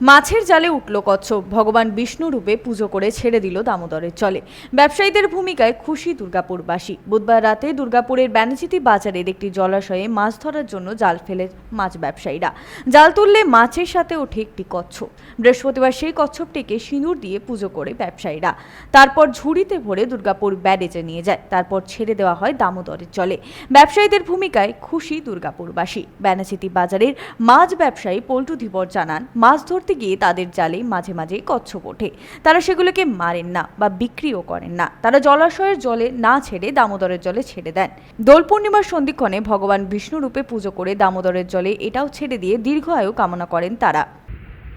মাছের জালে উঠল কচ্ছপ। ভগবান বিষ্ণু রূপে পুজো করে ছেড়ে দিল দামোদরের চলে। ব্যবসায়ীদের ভূমিকায় খুশি দুর্গাপুরবাসী। বুধবার রাতে দুর্গাপুরের ব্যানাচিতি বাজারের একটি জলাশয়ে মাছ ধরার জন্য জাল ফেলে মাছ ব্যবসায়ীরা। জাল তুললে মাছের সাথে ওঠে একটি কচ্ছপ। বৃহস্পতিবার সেই কচ্ছপটিকে সিঁদুর দিয়ে পুজো করে ব্যবসায়ীরা। তারপর ঝুড়িতে ভরে দুর্গাপুর ব্যারেজে নিয়ে যায়। তারপর ছেড়ে দেওয়া হয় দামোদরের চলে। ব্যবসায়ীদের ভূমিকায় খুশি দুর্গাপুরবাসী। ব্যানাচিতি বাজারের মাছ ব্যবসায়ী পল্টু ধীবর জানান, মাছ ধরতে গিয়ে তাদের জালে মাঝে মাঝে কচ্ছপ ওঠে। তারা সেগুলোকে মারেন না বা বিক্রিও করেন না। তারা জলাশয়ের জলে না ছেড়ে দামোদরের জলে ছেড়ে দেন। দোল পূর্ণিমার সন্ধিক্ষণে ভগবান বিষ্ণু রূপে পুজো করে দামোদরের জলে এটাও ছেড়ে দিয়ে দীর্ঘ আয়ু কামনা করেন তারা।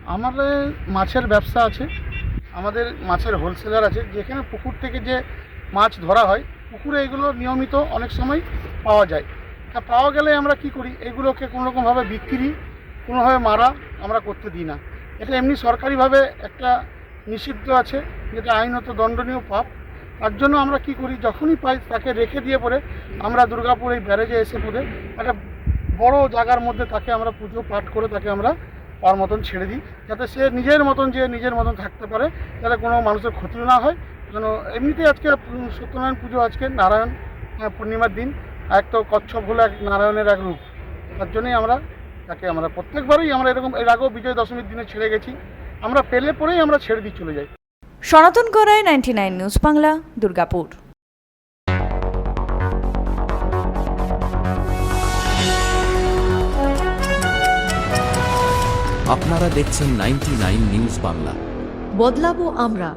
আমাদের মাছের ব্যবসা আছে। আমাদের মাছের হোলসেলার আছে। যেখানে পুকুর থেকে যে মাছ ধরা হয়, পুকুরে এগুলো নিয়মিত অনেক সময় পাওয়া যায়। তা পাওয়া গেলে আমরা কি করি? এগুলোকে কোনো রকমভাবে বিক্রি, কোনোভাবে মারা আমরা করতে দিই না। এটা এমনি সরকারিভাবে একটা নিষিদ্ধ আছে যেটা আইনত দণ্ডনীয় পাপ। তার জন্য আমরা কি করি? যখনই পাই তাকে রেখে দিয়ে পরে আমরা দুর্গাপুর এই ব্যারেজে এসে পরে একটা বড় জায়গার মধ্যে তাকে আমরা পুজো পাঠ করে তাকে আমরা তার মতন ছেড়ে দিই যাতে সে নিজের মতন যে নিজের মতন থাকতে পারে যাতে কোনো মানুষের ক্ষতি না হয়। যেন এমনিতেই আজকে সত্যনারায়ণ পুজো আজকে নারায়ণ আহ, পূর্ণিমার দিন এক তো কচ্ছপ হলো এক নারায়ণের এক রূপ। তার জন্যই আমরা তাকে আমরা প্রত্যেকবারই আমরা এরকম এর আগেও বিজয় দশমীর দিনে ছেড়ে গেছি। আমরা পেলে পরেই আমরা ছেড়ে দিয়ে চলে যাই। Sanatan Garai ninety nine news Bangla Durgapur. আপনারা দেখছেন নাইনটি নিউজ বাংলা। বদলাবো আমরা।